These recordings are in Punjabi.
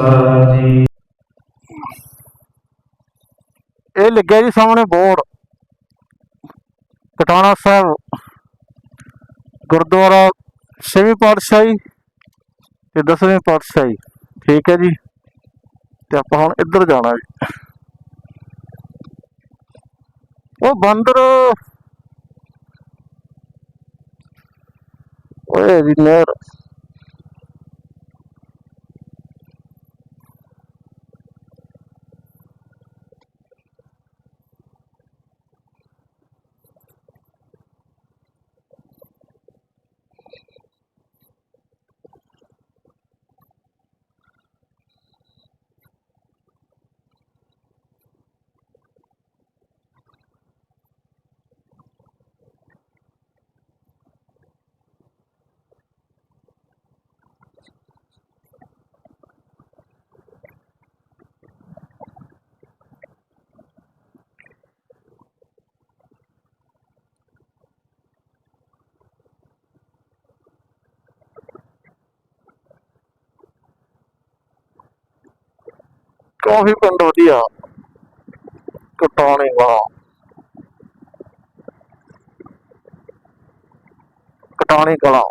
ਸਾਜੀ ਇਹ ਲੱਗਿਆ ਜੀ ਸਾਹਮਣੇ ਬੋਰਡ। ਕਟਾਣਾ ਸਾਹਿਬ, ਗੁਰਦੁਆਰਾ ਛੇਵੀਂ ਪਾਤਸ਼ਾਹੀ ਤੇ 10ਵੇਂ ਪਾਤਸ਼ਾਹੀ। ਠੀਕ ਹੈ ਜੀ। ਤੇ ਆਪਾਂ ਹੁਣ ਇੱਧਰ ਜਾਣਾ ਜੀ। ਉਹ ਬਾਂਦਰ, ਓਏ ਜੀ ਨਹਿਰ। ਕਾਫੀ ਪਿੰਡ ਵਧੀਆ। ਕਟਾਣੇ ਵਾਲਾ। ਕਟਾਣੇ ਕਲਾ।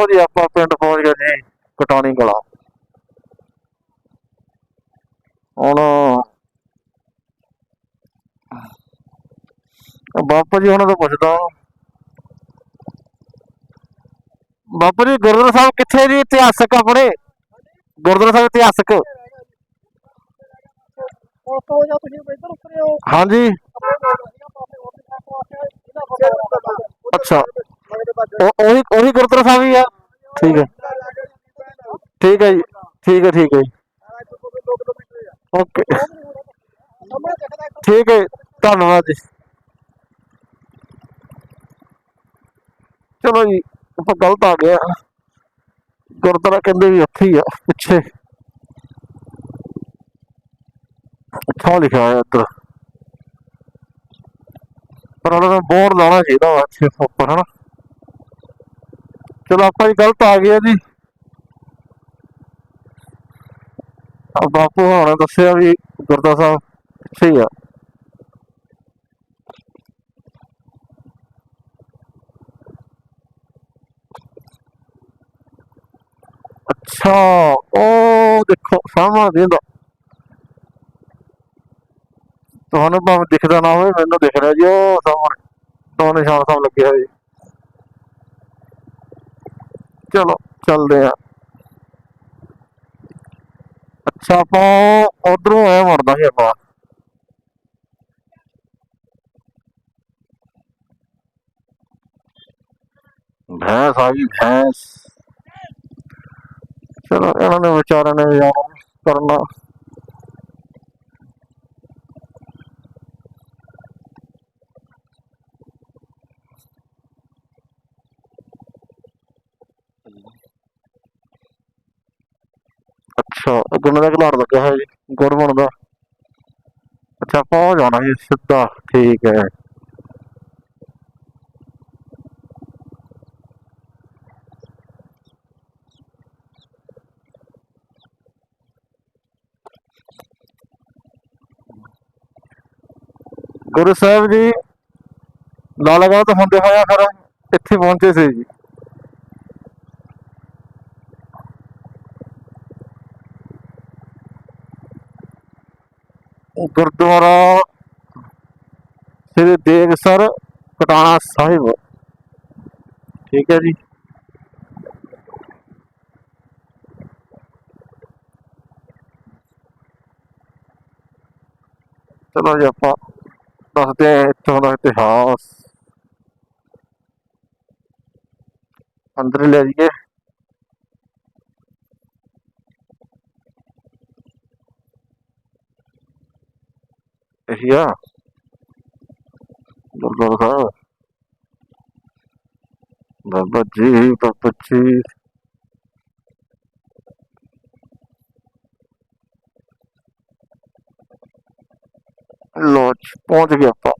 ਲੋ ਜੀ ਆਪਾਂ ਪਿੰਡ ਪਹੁੰਚ ਗਏ ਜੀ, ਕਟਾਣੀ ਕਲਾ। ਹੁਣ ਬਾਪੂ ਜੀ, ਉਹਨਾਂ ਤੋਂ ਪੁੱਛਦਾ। ਬਾਪੂ ਜੀ, ਗੁਰਦੁਆਰਾ ਸਾਹਿਬ ਕਿੱਥੇ ਜੀ? ਇਤਿਹਾਸਕ ਆਪਣੇ? ਗੁਰਦੁਆਰਾ ਸਾਹਿਬ ਇਤਿਹਾਸਕ। ਹਾਂਜੀ। ਅੱਛਾ। ਉਹ ਉਹੀ ਉਹੀ ਗੁਰਦੁਆਰਾ ਸਾਹਿਬ ਹੀ ਆ। ਠੀਕ ਹੈ। ਠੀਕ ਹੈ ਜੀ। ਠੀਕ ਹੈ ਠੀਕ ਹੈ ਓਕੇ। ਠੀਕ ਹੈ ਧੰਨਵਾਦ ਜੀ। ਚਲੋ ਜੀ, ਆਪਾਂ ਗਲਤ ਆ ਗਿਆ ਗੁਰਦੁਆਰਾ ਕਹਿੰਦੇ ਵੀ ਉੱਥੇ ਹੀ ਆ, ਪਿੱਛੇ। ਉੱਥਾ ਲਿਖਿਆ ਹੋਇਆ ਇੱਧਰ। ਪਰ ਉਹਨਾਂ ਨੂੰ ਬੋਰਡ ਲਾਉਣਾ ਚਾਹੀਦਾ ਵਾ ਇੱਥੇ ਉੱਪਰ, ਹਨਾ। ਚਲੋ ਆਪਾਂ ਜੀ ਗਲਤ ਆ ਗਏ ਜੀ। ਆ ਬਾਪੂ ਹੋਣਾ ਦੱਸਿਆ ਵੀ ਗੁਰਦਾ ਸਾਹਿਬ ਇੱਥੇ ਆ। ਅੱਛਾ, ਉਹ ਦੇਖੋ, ਸਾਹਮਣੇ ਦਿੰਦਾ ਤੁਹਾਨੂੰ ਭਾਵੇਂ ਦਿਖਦਾ ਨਾ ਹੋਵੇ, ਮੈਨੂੰ ਦਿਖ ਰਿਹਾ ਜੀ, ਉਹ ਸਾਹਮਣੇ। ਦੋ ਨਿਸ਼ਾਨ ਸਾਹਿਬ ਲੱਗੇ ਹੋਏ ਜੀ। ਚਲੋ, ਚੱਲਦੇ ਆ। ਅੱਛਾ, ਆਪਾਂ ਉਧਰੋਂ ਆਇਆ ਮਰਦਾ ਸੀ ਆਪਾਂ। ਭੈਂਸ ਆ ਗਈ, ਭੈਂਸ। ਚਲੋ, ਇਹਨਾਂ ਨੇ ਵਿਚਾਰਿਆਂ ਨੇ ਯਾਰ ਕਰਨਾ। ਅੱਛਾ ਉਹ ਦਾ ਘਲਾੜ ਲੱਗਿਆ ਹੋਇਆ ਜੀ, ਗੁੜ ਬਣਦਾ। ਅੱਛਾ, ਆਪਾਂ ਉਹ ਜਾਣਾ ਜੀ, ਸਿੱਧਾ, ਠੀਕ ਹੈ। ਗੁਰੂ ਸਾਹਿਬ ਜੀ ਲਾਲਾਗਾਂ ਤੋਂ ਹੁੰਦੇ ਹੋਇਆ ਫਿਰ ਇੱਥੇ ਪਹੁੰਚੇ ਸੀ ਜੀ। ਗੁਰਦੁਆਰਾ ਸ੍ਰੀ ਦੇਗਸਰ ਕਟਾਣਾ ਸਾਹਿਬ ਠੀਕ ਹੈ ਜੀ ਚਲੋ ਜੀ ਆਪਾਂ ਦੱਸਦੇ ਹਾਂ ਇੱਥੋਂ ਦਾ ਇਤਿਹਾਸ ਅੰਦਰ ਲੈ ਜਾਈਏ ਇਹੀ ਆ ਦਰਬਾਰ ਸਾਹਿਬ ਬਾਬਾ ਜੀ ਬਾਬਾ ਜੀ लॉज पहुंच गया था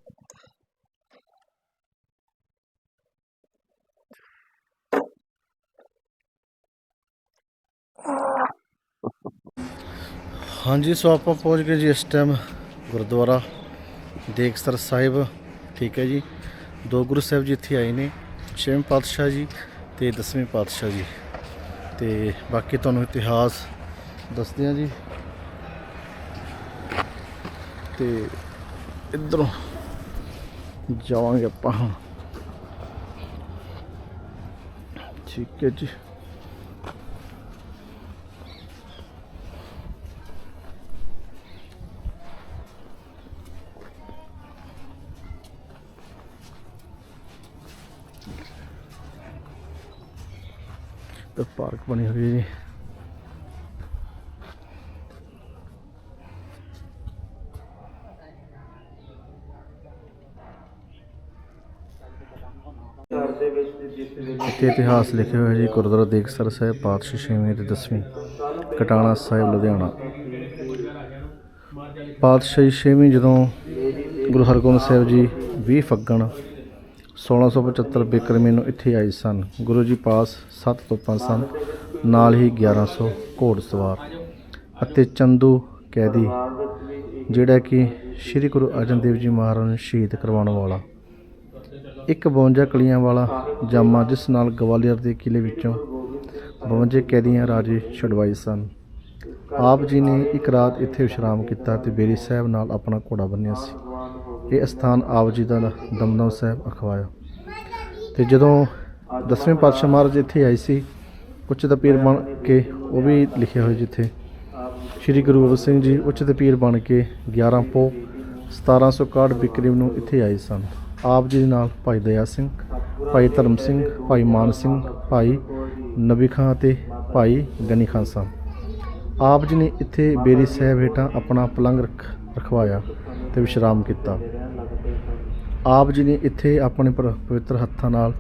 हाँ जी सो आप पहुंच गए जी इस टाइम ਗੁਰਦੁਆਰਾ ਦੇਖਸਰ ਸਾਹਿਬ, ਠੀਕ ਹੈ ਜੀ। ਦੋ ਗੁਰੂ ਸਾਹਿਬ ਜੀ ਇੱਥੇ ਆਏ ਨੇ, ਛੇਵੇਂ ਪਾਤਸ਼ਾਹ ਜੀ ਤੇ ਦਸਵੇਂ ਪਾਤਸ਼ਾਹ ਜੀ। ਤੇ ਬਾਕੀ ਤੁਹਾਨੂੰ ਇਤਿਹਾਸ ਦੱਸਦੇ ਹਾਂ ਜੀ। ਤੇ ਇਧਰੋਂ ਜਾਵਾਂਗੇ ਆਪਾਂ। ਹੁਣ ਠੀਕ ਹੈ ਜੀ ਤੇ ਪਾਰਕ ਬਣੀ ਹੋਈ ਹੈ ਜੀ। ਇੱਥੇ ਇਤਿਹਾਸ ਲਿਖਿਆ ਹੋਇਆ ਜੀ, ਗੁਰਦੁਆਰਾ ਦੇਖਸਰ ਸਾਹਿਬ, ਪਾਤਸ਼ਾਹ ਛੇਵੀਂ ਤੇ ਦਸਵੀਂ, ਕਟਾਣਾ ਸਾਹਿਬ, ਲੁਧਿਆਣਾ। ਪਾਤਸ਼ਾਹੀ ਛੇਵੀਂ ਜਦੋਂ ਗੁਰੂ ਹਰਗੋਬਿੰਦ ਸਾਹਿਬ ਜੀ 20 ਫੱਗਣ 1675 ਬਿਕਰਮੀ ਨੂੰ ਇੱਥੇ ਆਏ ਸਨ। ਗੁਰੂ ਜੀ ਪਾਸ 7 ਤੋਪਾਂ ਸਨ। ਨਾਲ ਹੀ 1100 ਘੋੜਸਵਾਰ ਅਤੇ ਚੰਦੂ ਕੈਦੀ, ਜਿਹੜਾ ਕਿ ਸ੍ਰੀ ਗੁਰੂ ਅਰਜਨ ਦੇਵ ਜੀ ਮਹਾਰਾਜ ਨੂੰ ਸ਼ਹੀਦ ਕਰਵਾਉਣ ਵਾਲਾ। ਇੱਕ 52 ਕਲੀਆਂ ਵਾਲਾ ਜਾਮਾ, ਜਿਸ ਨਾਲ ਗਵਾਲੀਅਰ ਦੇ ਕਿਲੇ ਵਿੱਚੋਂ 52 ਕੈਦੀਆਂ ਰਾਜੇ ਛੁਡਵਾਏ ਸਨ। ਆਪ ਜੀ ਨੇ ਇੱਕ ਰਾਤ ਇੱਥੇ ਵਿਸ਼ਰਾਮ ਕੀਤਾ ਤੇ ਬੇਰੀ ਸਾਹਿਬ ਨਾਲ ਆਪਣਾ ਘੋੜਾ ਬੰਨਿਆ ਸੀ। ਇਹ ਸਥਾਨ ਆਪ ਜੀ ਦਾ ਦਮਦਮ ਸਾਹਿਬ ਅਖਵਾਇਆ। ਤੇ ਜਦੋਂ ਦਸਵੇਂ ਪਾਤਸ਼ਾਹ ਮਹਾਰਾਜ ਇੱਥੇ ਆਏ ਸੀ ਉੱਚ ਦਾ ਪੀਰ ਬਣ ਕੇ ਉਹ ਵੀ ਲਿਖਿਆ ਹੋਇਆ ਜਿੱਥੇ। ਸ਼੍ਰੀ ਗੁਰੂ ਗੋਬਿੰਦ ਸਿੰਘ ਜੀ ਉੱਚ ਦੇ ਪੀਰ ਬਣ ਕੇ 11 ਪੋ 1761 ਬਿਕਰਮ ਨੂੰ ਇੱਥੇ ਆਏ ਸਨ। ਆਪ ਜੀ ਦੇ ਨਾਲ ਭਾਈ ਦਇਆ ਸਿੰਘ, ਭਾਈ ਧਰਮ ਸਿੰਘ, ਭਾਈ ਮਾਨ ਸਿੰਘ, ਭਾਈ ਨਬੀ ਖਾਂ ਅਤੇ ਭਾਈ ਗਨੀ ਖਾਨ ਸਨ। ਆਪ ਜੀ ਨੇ ਇੱਥੇ ਬੇਰੀ ਸਾਹਿਬ ਹੇਠਾਂ ਆਪਣਾ ਪਲੰਗ ਰਖ ਰਖਵਾਇਆ ਤੇ ਵਿਸ਼ਰਾਮ ਕੀਤਾ। ਆਪ ਜੀ ਨੇ ਇੱਥੇ ਆਪਣੇ ਪਵਿੱਤਰ ਹੱਥਾਂ ਨਾਲ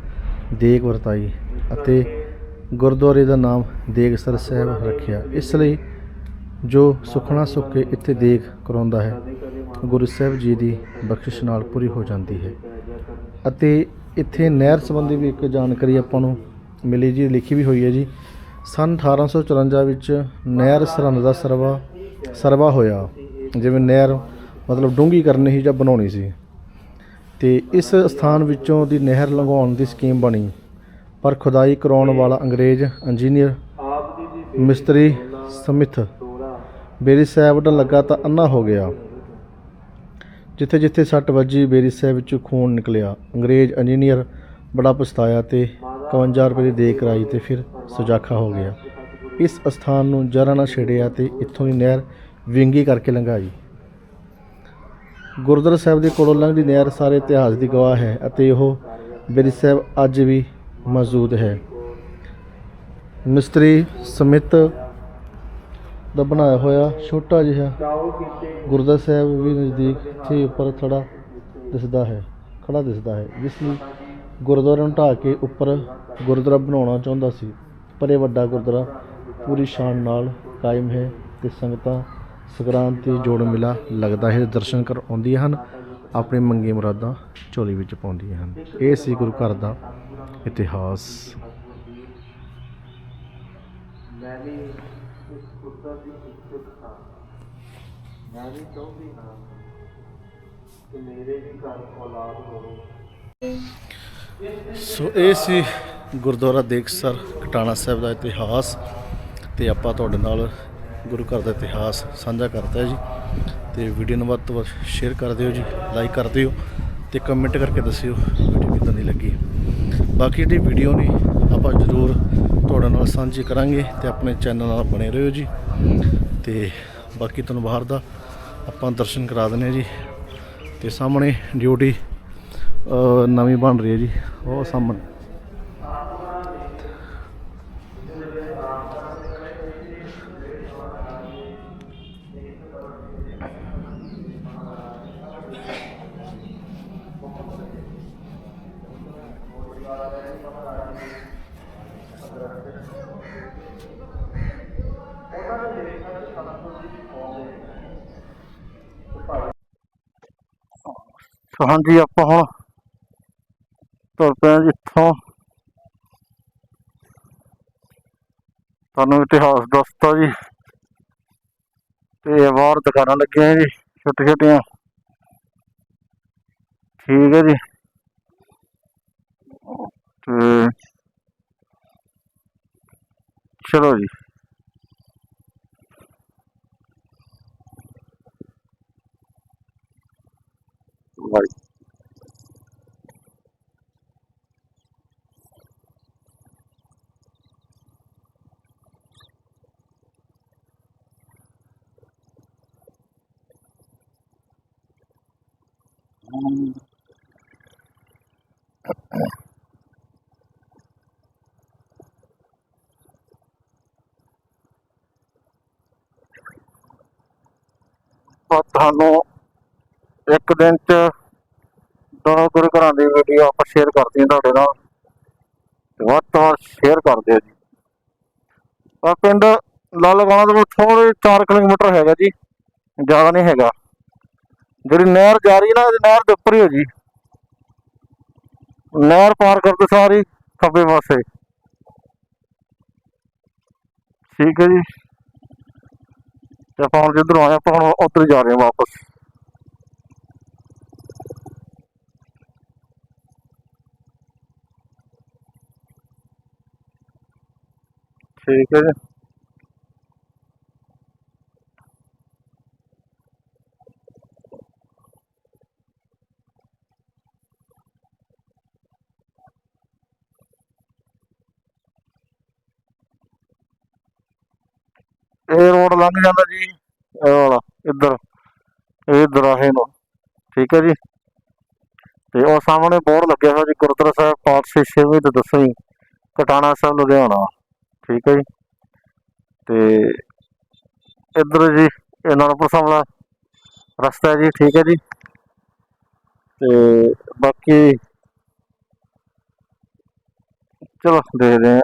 ਦੇਗ ਵਰਤਾਈ ਅਤੇ ਗੁਰਦੁਆਰੇ ਦਾ ਨਾਮ ਦੇਗਸਰ ਸਾਹਿਬ ਰੱਖਿਆ। ਇਸ ਲਈ ਜੋ ਸੁਖਣਾ ਸੁੱਖ ਕੇ ਇੱਥੇ ਦੇਖ ਕਰਾਉਂਦਾ ਹੈ, ਗੁਰੂ ਸਾਹਿਬ ਜੀ ਦੀ ਬਖਸ਼ਿਸ਼ ਨਾਲ ਪੂਰੀ ਹੋ ਜਾਂਦੀ ਹੈ। ਅਤੇ ਇੱਥੇ ਨਹਿਰ ਸੰਬੰਧੀ ਵੀ ਇੱਕ ਜਾਣਕਾਰੀ ਆਪਾਂ ਨੂੰ ਮਿਲੀ ਜੀ, ਲਿਖੀ ਵੀ ਹੋਈ ਹੈ ਜੀ। ਸਨ 1854 ਵਿੱਚ ਨਹਿਰ ਸਰਹੰਦ ਦਾ ਸਰਵਾ ਸਰਵਾ ਹੋਇਆ। ਜਿਵੇਂ ਨਹਿਰ ਮਤਲਬ ਡੂੰਘੀ ਕਰਨੀ ਸੀ ਜਾਂ ਬਣਾਉਣੀ ਸੀ। ਤੇ ਇਸ ਸਥਾਨ ਵਿੱਚੋਂ ਦੀ ਨਹਿਰ ਲੰਘਾਉਣ ਦੀ ਸਕੀਮ ਬਣੀ। ਪਰ ਖੁਦਾਈ ਕਰਾਉਣ ਵਾਲਾ ਅੰਗਰੇਜ਼ ਇੰਜੀਨੀਅਰ ਮਿਸਤਰੀ ਸਮਿਥ ਬੇਰੀ ਸਾਹਿਬ ਉੱਡਣ ਲੱਗਾ ਤਾਂ ਅੰਨਾ ਹੋ ਗਿਆ। ਜਿੱਥੇ ਜਿੱਥੇ ਸੱਟ ਵੱਜੀ ਬੇਰੀ ਸਾਹਿਬ ਵਿੱਚੋਂ ਖੂਨ ਨਿਕਲਿਆ। ਅੰਗਰੇਜ਼ ਇੰਜੀਨੀਅਰ ਬੜਾ ਪਛਤਾਇਆ ਤੇ 51 ਰੁਪਏ ਦੀ ਦੇ ਕਰਾਈ ਤੇ ਫਿਰ ਸੁਜਾਖਾ ਹੋ ਗਿਆ। ਇਸ ਸਥਾਨ ਨੂੰ ਜਰਾ ਨਾ ਛੇੜਿਆ ਤੇ ਇੱਥੋਂ ਦੀ ਨਹਿਰ ਵਿੰਗੀ ਕਰਕੇ ਲੰਘਾਈ। ਗੁਰਦੁਆਰਾ ਸਾਹਿਬ ਦੇ ਕੋਲੋਂ ਲੰਘਦੀ ਨਹਿਰ ਸਾਰੇ ਇਤਿਹਾਸ ਦੀ ਗਵਾਹ ਹੈ ਅਤੇ ਉਹ ਬੇਰੀ ਸਾਹਿਬ ਅੱਜ ਵੀ ਮੌਜੂਦ ਹੈ। ਮਿਸਤਰੀ ਸਮਿਤ ਦਾ ਬਣਾਇਆ ਹੋਇਆ ਛੋਟਾ ਜਿਹਾ ਗੁਰਦੁਆਰਾ ਸਾਹਿਬ ਵੀ ਨਜ਼ਦੀਕ ਇੱਥੇ ਉੱਪਰ ਥੜਾ ਦਿਸਦਾ ਹੈ, ਖੜਾ ਦਿਸਦਾ ਹੈ, ਜਿਸ ਨੂੰ ਗੁਰਦੁਆਰੇ ਨੂੰ ਢਾਹ ਕੇ ਉੱਪਰ ਗੁਰਦੁਆਰਾ ਬਣਾਉਣਾ ਚਾਹੁੰਦਾ ਸੀ। ਪਰ ਇਹ ਵੱਡਾ ਗੁਰਦੁਆਰਾ ਪੂਰੀ ਸ਼ਾਨ ਨਾਲ ਕਾਇਮ ਹੈ ਤੇ ਸੰਗਤਾਂ ਸੰਗਰਾਂਦ ਜੋੜ ਮੇਲਾ ਲੱਗਦਾ ਹੈ। ਦਰਸ਼ਨ ਕਰ ਆਉਂਦੀਆਂ ਹਨ। ਆਪਣੀ ਮੰਗੀ ਮੁਰਾਦਾਂ ਝੋਲੀ ਵਿੱਚ ਪਾਉਂਦੀਆਂ ਹਨ। ਇਹ ਸੀ ਗੁਰੂ ਘਰ ਦਾ ਇਤਿਹਾਸ। ਮੈਂ ਵੀ ਇਸ ਪੁੱਤਰ ਦੀ ਇੱਜ਼ਤ ਹਾਂ ਮੈਂ ਵੀ ਚਾਹੁੰਦੀ ਹਾਂ ਕਿ ਮੇਰੇ ਵੀ ਘਰ ਔਲਾਦ ਹੋਵੇ ਸੋ ਇਹ ਸੀ ਗੁਰਦੁਆਰਾ ਦੇਖਸਰ ਕਟਾਣਾ ਸਾਹਿਬ ਦਾ ਇਤਿਹਾਸ। ਤੇ ਆਪਾਂ ਤੁਹਾਡੇ ਨਾਲ ਗੁਰੂ ਘਰ ਦਾ ਇਤਿਹਾਸ ਸਾਂਝਾ ਕਰਤਾ ਜੀ। ਤੇ ਵੀਡੀਓ ਨੂੰ ਵੱਧ ਤੋਂ ਵੱਧ ਸ਼ੇਅਰ ਕਰ ਦਿਓ ਜੀ ਲਾਈਕ ਕਰ ਦਿਓ ਤੇ ਕਮੈਂਟ ਕਰਕੇ ਦੱਸਿਓ ਵੀਡੀਓ ਕਿੱਦਾਂ ਦੀ ਲੱਗੀ। ਬਾਕੀ ਜਿਹੜੀ ਵੀਡੀਓ ਨੇ ਆਪਾਂ ਜ਼ਰੂਰ ਤੁਹਾਡੇ ਨਾਲ ਸਾਂਝੀ ਕਰਾਂਗੇ ਤੇ ਆਪਣੇ ਚੈਨਲ ਨਾਲ ਬਣੇ ਰਹੋ ਜੀ। ਤੇ ਬਾਕੀ ਤੁਹਾਨੂੰ ਬਾਹਰ ਦਾ ਆਪਾਂ ਦਰਸ਼ਨ ਕਰਾ ਦਿੰਦੇ ਹਾਂ ਜੀ। ਤੇ ਸਾਹਮਣੇ ਡਿਊਟੀ ਨਵੀਂ ਬਣ ਰਹੀ ਹੈ ਜੀ, ਉਹ ਸਾਹਮਣੇ। ਤਾਂ ਹਾਂਜੀ ਆਪਾਂ ਹੁਣ ਤੁਰ ਪਏ ਹਾਂ ਜੀ ਇੱਥੋਂ ਤੁਹਾਨੂੰ ਇਤਿਹਾਸ ਦੱਸਤਾ ਜੀ ਤੇ ਬਾਹਰ ਦੁਕਾਨਾਂ ਲੱਗੀਆਂ ਜੀ ਛੋਟੇ ਛੋਟੀਆਂ ਠੀਕ ਹੈ ਜੀ ਤੇ ਚਲੋ ਜੀ ਬਾਈ ਤਾਂ ਤੁਹਾਨੂੰ ਇੱਕ ਦਿਨ ਚ ਦੋ ਗੁਰੂ ਘਰਾਂ ਦੀ ਵੀਡੀਓ ਆਪਾਂ ਸ਼ੇਅਰ ਕਰਦੇ ਹਾਂ ਤੁਹਾਡੇ ਨਾਲ। ਵੱਧ ਤੋਂ ਵੱਧ ਸ਼ੇਅਰ ਕਰ ਦਿਓ ਜੀ। ਆ ਪਿੰਡ ਲਾਲਗਾਣਾ ਤੋਂ ਥੋੜੇ 4 ਕਿਲੋਮੀਟਰ ਹੈਗਾ ਜੀ। ਜ਼ਿਆਦਾ ਨਹੀਂ ਹੈਗਾ। ਜਿਹੜੀ ਨਹਿਰ ਜਾ ਰਹੀ ਨਾ ਇਹਦੀ ਨਹਿਰ ਦੇ ਉੱਪਰ ਹੀ ਹੈ ਜੀ। ਨਹਿਰ ਪਾਰ ਕਰਦੇ ਸਾਰੀ ਖੱਬੇ ਪਾਸੇ। ਠੀਕ ਹੈ ਜੀ। ਆਪਾਂ ਹੁਣ ਜਿੱਧਰੋਂ ਆਏ, ਆਪਾਂ ਹੁਣ ਉੱਧਰ ਹੀ ਜਾ ਰਹੇ ਹਾਂ ਵਾਪਸ। ਠੀਕ ਹੈ ਜੀ ਇਹ ਰੋਡ ਲੰਘ ਜਾਂਦਾ ਜੀ ਇਹ ਵਾਲਾ ਇੱਧਰ ਇਹ ਦਰਾਹੇ ਨੂੰ ਠੀਕ ਹੈ ਜੀ ਤੇ ਉਹ ਸਾਹਮਣੇ ਬੋਰਡ ਲੱਗਿਆ ਹੋਇਆ ਜੀ ਗੁਰਦੁਆਰਾ ਸਾਹਿਬ ਪਾਤਸ਼ਾਹੀ ਛੇਵੀਂ ਤੇ ਦਸਵੀਂ ਕਟਾਣਾ ਸਾਹਿਬ ਲੁਧਿਆਣਾ ਠੀਕ ਹੈ ਜੀ। ਤੇ ਇੱਧਰ ਜੀ ਇਹ ਨਾਨਕਪੁਰ ਸਾਹਿਬ ਦਾ ਰਸਤਾ ਜੀ, ਠੀਕ ਹੈ ਜੀ। ਤੇ ਬਾਕੀ ਚਲੋ ਦੇਖਦੇ ਹਾਂ।